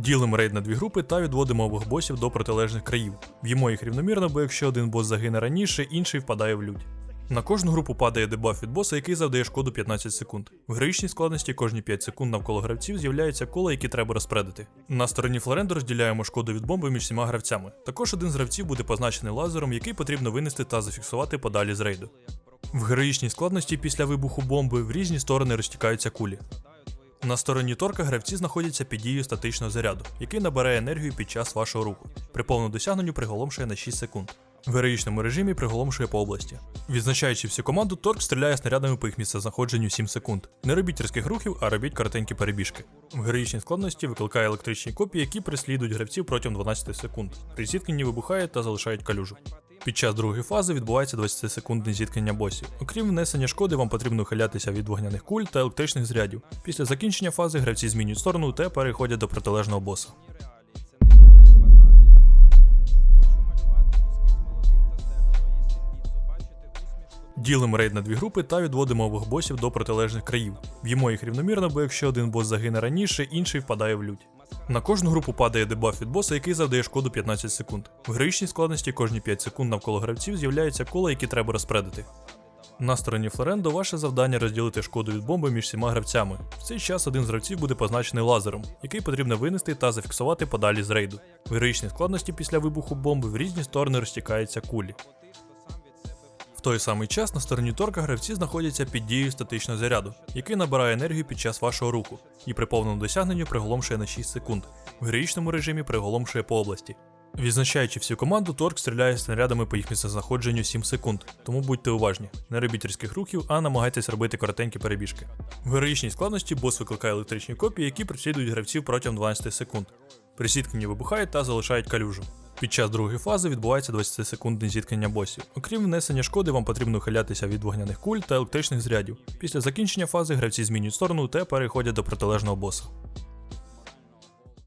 Ділимо рейд на дві групи та відводимо обох босів до протилежних країв. В'ємо їх рівномірно, бо якщо один бос загине раніше, інший впадає в лють. На кожну групу падає дебаф від боса, який завдає шкоду 15 секунд. В героїчній складності кожні 5 секунд навколо гравців з'являються кола, які треба розпредити. На стороні Флоренду розділяємо шкоду від бомби між всіма гравцями. Також один з гравців буде позначений лазером, який потрібно винести та зафіксувати подалі з рейду. В героїчній складності після вибуху бомби в різні сторони розтікаються кулі. На стороні торка гравці знаходяться під дією статичного заряду, який набирає енергію під час вашого руху. При повному досягненню приголомшує на 6 секунд. В героїчному режимі приголомшує по області. Відзначаючи всю команду, торк стріляє снарядами по їх місцезнаходженню 7 секунд. Не робіть різких рухів, а робіть коротенькі перебіжки. В героїчній складності викликає електричні копії, які переслідують гравців протягом 12 секунд. При зіткненні вибухають та залишають калюжу. Під час другої фази відбувається 20-секундне зіткнення босів. Окрім внесення шкоди, вам потрібно ухилятися від вогняних куль та електричних зрядів. Після закінчення фази гравці змінюють сторону та переходять до протилежного боса. Ділимо рейд на дві групи та відводимо обох босів до протилежних країв. В'ємо їх рівномірно, бо якщо один бос загине раніше, інший впадає в лють. На кожну групу падає дебаф від боса, який завдає шкоду 15 секунд. В героїчній складності кожні 5 секунд навколо гравців з'являються кола, які треба розпредити. На стороні Флорендо ваше завдання розділити шкоду від бомби між всіма гравцями. В цей час один з гравців буде позначений лазером, який потрібно винести та зафіксувати подалі з рейду. В героїчній складності після вибуху бомби в різні сторони розтікаються кулі. В той самий час на стороні торка гравці знаходяться під дією статичного заряду, який набирає енергію під час вашого руху, і при повному досягненню приголомшує на 6 секунд. В героїчному режимі приголомшує по області. Відзначаючи всю команду, торк стріляє снарядами по їх місцезнаходженню 7 секунд, тому будьте уважні, не робіть різких рухів, а намагайтесь робити коротенькі перебіжки. В героїчній складності бос викликає електричні копії, які преслідують гравців протягом 12 секунд. При зіткненні вибухають та залишають калюжу. Під час другої фази відбувається 20-секундне зіткнення босів. Окрім внесення шкоди, вам потрібно ухилятися від вогняних куль та електричних зрядів. Після закінчення фази гравці змінюють сторону та переходять до протилежного боса.